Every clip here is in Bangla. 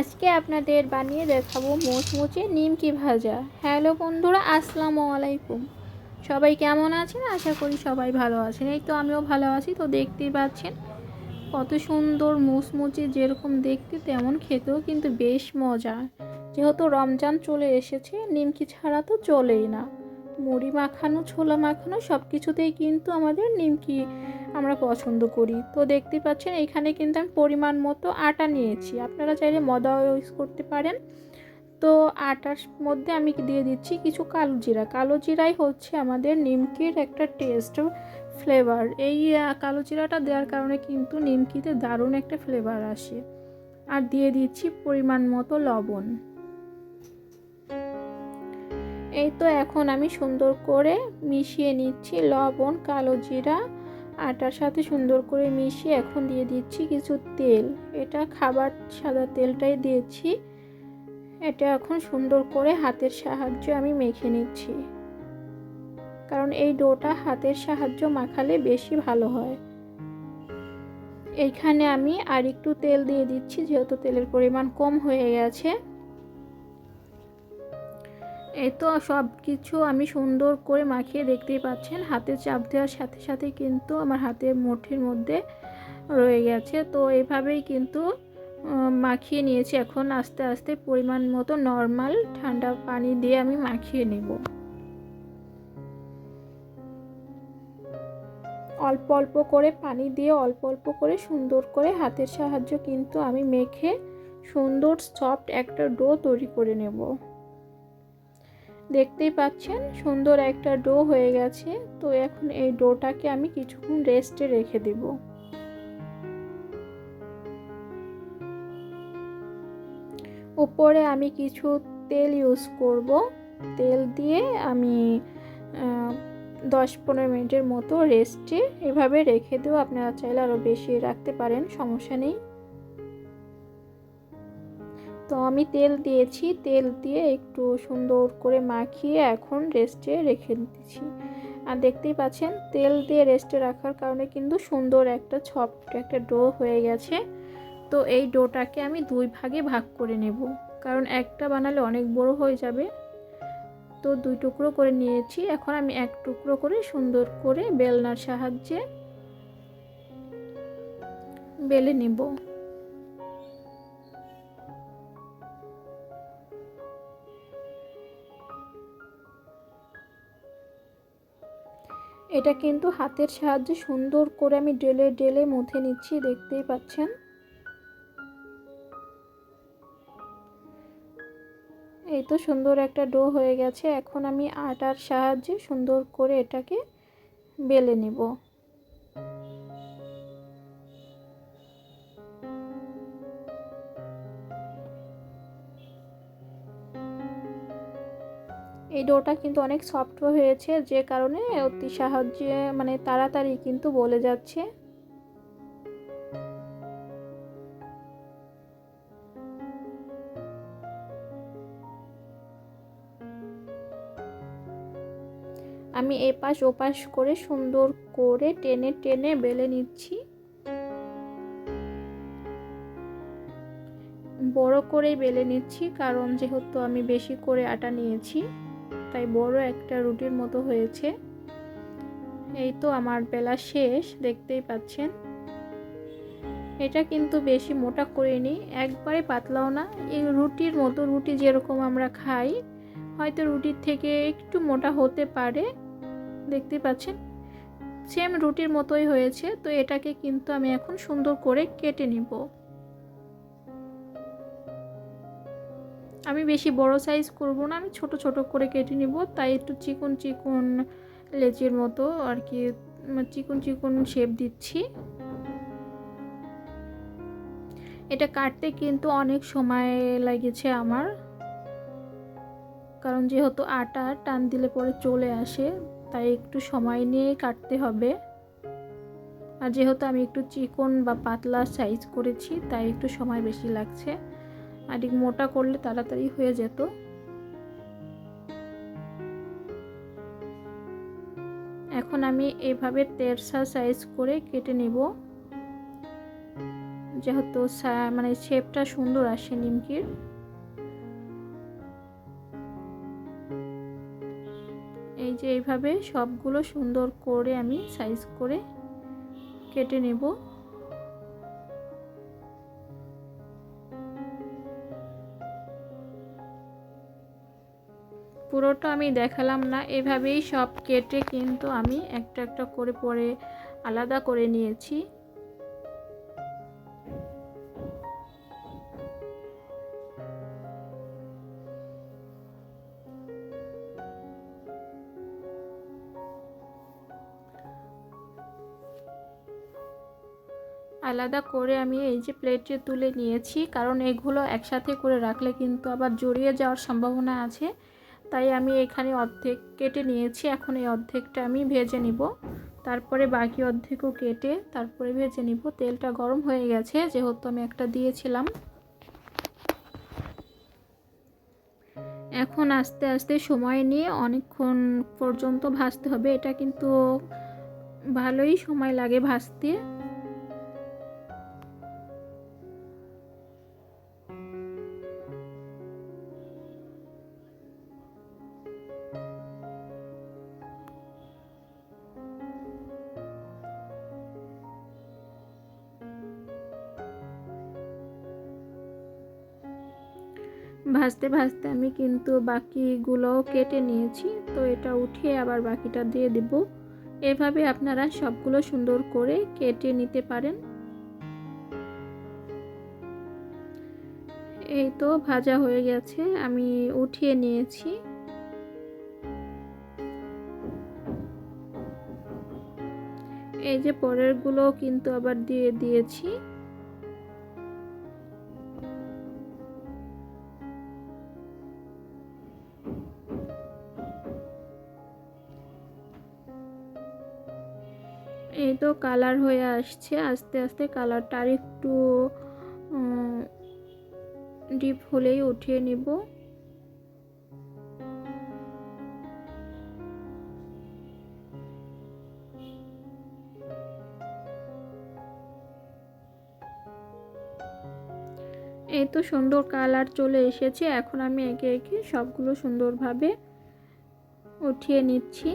আজকে আপনাদের বানিয়ে দেখাবো মোচমুচে নিমকি ভাজা। হ্যালো বন্ধুরা, আসসালামু আলাইকুম। সবাই কেমন আছেন? আশা করি সবাই ভালো আছেন। এই তো আমিও ভালো আছি। তো দেখতেই পাচ্ছেন, কত সুন্দর মুচমুচে যেরকম দেখতে, তেমন খেতেও কিন্তু বেশ মজা। যেহেতু রমজান চলে এসেছে, নিমকি ছাড়া তো চলেই না। মুড়ি মাখানো, ছোলা মাখানো সব কিছুতেই কিন্তু আমাদের নিমকি আমরা পছন্দ করি। তো দেখতে পাচ্ছেন, এখানে কিন্তু আমি পরিমাণ মতো আটা নিয়েছি। আপনারা চাইলে ময়দা ইউজ করতে পারেন। তো আটার মধ্যে আমি দিয়ে দিচ্ছি কিছু কালো জিরা। কালো জিরাই হচ্ছে আমাদের নিমকির একটা টেস্ট ফ্লেভার এই কালো জিরাটা দেওয়ার কারণে কিন্তু নিমকিতে দারুণ একটা ফ্লেভার আসে। আর দিয়ে দিচ্ছি পরিমাণ মতো লবণ। এই তো এখন আমি সুন্দর করে মিশিয়ে নিচ্ছি লবণ, কালো জিরা। আটার সাথে সুন্দর করে মিশিয়ে এখন দিয়ে দিচ্ছি কিছু তেল। এটা খাবার সাদা তেলটাই দিয়েছি। এটা এখন সুন্দর করে হাতের সাহায্যে আমি মেখে নিচ্ছি। কারণ এই ডোটা হাতের সাহায্য মাখালে বেশি ভালো হয়। এইখানে আমি আর একটু তেল দিয়ে দিচ্ছি, যেহেতু তেলের পরিমাণ কম হয়ে গেছে। এই তো সব কিছু আমি সুন্দর করে মাখিয়ে দেখতেই পাচ্ছেন। হাতে চাপ দেওয়ার সাথে সাথে কিন্তু আমার হাতের মুঠির মধ্যে রয়ে গেছে। তো এভাবেই কিন্তু মাখিয়ে নিয়েছি। এখন আস্তে আস্তে পরিমাণ মতো নর্মাল ঠান্ডা পানি দিয়ে আমি মাখিয়ে নেব। অল্প অল্প করে পানি দিয়ে অল্প অল্প করে সুন্দর করে হাতের সাহায্য কিন্তু আমি মেখে সুন্দর সফট একটা ডো তৈরি করে নেব। দেখতেই পাচ্ছেন, সুন্দর একটা ডো হয়ে গেছে। তো এখন এই ডোটাকে আমি কিছুক্ষণ রেস্টে রেখে দেব। উপরে আমি কিছু তেল ইউজ করব। তেল দিয়ে আমি দশ পনেরো মিনিটের মতো রেস্টে এভাবে রেখে দেবো। আপনারা চাইলে আরও বেশি রাখতে পারেন, সমস্যা নেই। তো আমি তেল দিয়েছি, তেল দিয়ে একটু সুন্দর করে মাখিয়ে এখন রেস্টে রেখে দিচ্ছি। আর দেখতেই পাচ্ছেন, তেল দিয়ে রেস্টে রাখার কারণে কিন্তু সুন্দর একটা ছপট একটা ডো হয়ে গেছে। তো এই ডোটাকে আমি দুই ভাগে ভাগ করে নেব, কারণ একটা বানালে অনেক বড় হয়ে যাবে। তো দুই টুকরো করে নিয়েছি, এখন আমি এক টুকরো করে সুন্দর করে বেলনার সাহায্যে বেলে নেব। এটা কিন্তু হাতের সাহায্যে সুন্দর করে আমি ডেলে ডেলে মুথে নিচ্ছি, দেখতেই পাচ্ছেন। এই তো সুন্দর একটা ডো হয়ে গেছে, এখন আমি আটার সাহায্যে সুন্দর করে এটাকে বেলে নেব। এই ডোটা কিন্তু অনেক সফট হয়েছে, যে কারণে অতি সাহায্যে মানে তাড়াতাড়ি কিন্তু বলে যাচ্ছে। আমি এপাশ ওপাশ করে সুন্দর করে টেনে টেনে বেলে নিচ্ছি। বড় করে বেলে নিচ্ছি, কারণ যেহেতু আমি বেশি করে আটা নিয়েছি। তাই বড় একটা রুটির মতো হয়েছে। এই তো আমার বেলা শেষ, দেখতেই পাচ্ছেন। এটা কিন্তু বেশি মোটা করিনি একবারে পাতলাও না। এই রুটির মতো রুটি যেরকম আমরা খাই, হয়তো রুটির থেকে একটু মোটা হতে পারে। দেখতে পাচ্ছেন? সেম রুটির মতোই হয়েছে, তো এটাকে কিন্তু আমি এখন সুন্দর করে কেটে নিব। আমি বেশি বড় সাইজ করব না, আমি ছোট ছোট করে কেটে নিব, তাই একটু চিকন চিকন লেচির মতো আর কি চিকন চিকন শেপ দিচ্ছি। এটা কাটতে কিন্তু অনেক সময় লেগেছে আমার, কারণ যেহেতু আটা টান দিলে পরে চলে আসে, তাই একটু সময় নিয়ে কাটতে হবে। আর যেহেতু আমি একটু চিকন বা পাতলা সাইজ করেছি, তাই একটু সময় বেশি লাগছে। আর একটু মোটা করলে তাড়াতাড়ি হয়ে যেত। এখন আমি এভাবে তেরসা সাইজ করে কেটে নেব। যেহেতু মানে শেপটা সুন্দর আসে নিমকির। এই যে এইভাবে সবগুলো সুন্দর করে আমি সাইজ করে কেটে নেব। পুরোটা আমি দেখালাম না, এভাবেই সব কেটে কিন্তু আমি একটা একটা করে পরে আলাদা করে নিয়েছি। আলাদা করে আমি এই যে প্লেটে তুলে নিয়েছি, কারণ এগুলো একসাথে করে রাখলে কিন্তু আবার জড়িয়ে যাওয়ার সম্ভাবনা আছে। তাই আমি এখানে অর্ধেক কেটে নিয়েছি। এখন এই অর্ধেকটা আমি ভেজে নিব। তারপরে বাকি অর্ধেকও কেটে তারপরে ভেজে নিব। তেলটা গরম হয়ে গেছে, যেহেতু আমি একটা দিয়েছিলাম। এখন আস্তে আস্তে সময় নিয়ে অনেকক্ষণ পর্যন্ত ভাজতে হবে। এটা কিন্তু ভালোই সময় লাগে ভাজতে। ভাজতে ভাজতে আমি কিন্তু বাকিগুলোও কেটে নিয়েছি। তো এটা উঠিয়ে আবার বাকিটা দিয়ে দিব। এভাবে আপনারা সবগুলো সুন্দর করে কেটে নিতে পারেন। এই তো ভাজা হয়ে গেছে, আমি উঠিয়ে নিয়েছি। এই যে পরেরগুলো কিন্তু আবার দিয়ে দিয়েছি। এই তো কালার হয়ে আসছে, আস্তে আস্তে কালারটা আর একটু ডিপ হলেই উঠিয়ে নিব। এই তো সুন্দর কালার চলে এসেছে, এখন আমি একে একে সবগুলো সুন্দরভাবে উঠিয়ে নিচ্ছি।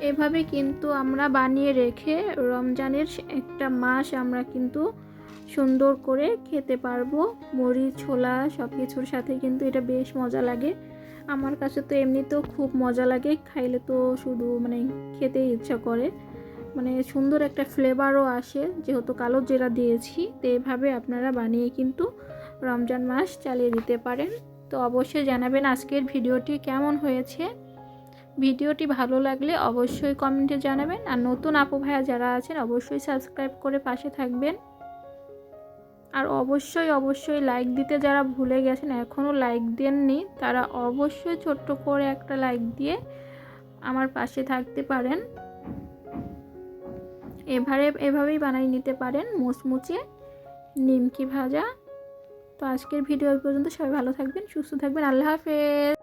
এভাবে কিন্তু আমরা বানিয়ে রেখে রমজানের একটা মাস আমরা কিন্তু সুন্দর করে খেতে পারব। মুড়ি ছোলা সব কিছুর সাথে কিন্তু এটা বেশ মজা লাগে। আমার কাছে তো এমনিতেও খুব মজা লাগে, খাইলে তো শুধু মানে খেতে ইচ্ছা করে। মানে সুন্দর একটা ফ্লেভারও আসে, যেহেতু কালো জিরা দিয়েছি, তো এভাবে আপনারা বানিয়ে কিন্তু রমজান মাস চালিয়ে দিতে পারেন। তো অবশ্যই জানাবেন আজকের ভিডিওটি কেমন হয়েছে। ভিডিওটি ভালো লাগলে অবশ্যই কমেন্টে জানাবেন। আর নতুন আপু ভাইয়া যারা আছেন, অবশ্যই সাবস্ক্রাইব করে পাশে থাকবেন। আর অবশ্যই অবশ্যই লাইক দিতে যারা ভুলে গেছেন, এখনও লাইক দেননি, তারা অবশ্যই ছোট্ট করে একটা লাইক দিয়ে আমার পাশে থাকতে পারেন। এভাবে, এভাবেই বানিয়ে নিতে পারেন, মুচমুচে নিমকি ভাজা। তো আজকের ভিডিও পর্যন্ত। সবাই ভালো থাকবেন, সুস্থ থাকবেন। আল্লাহ হাফেজ।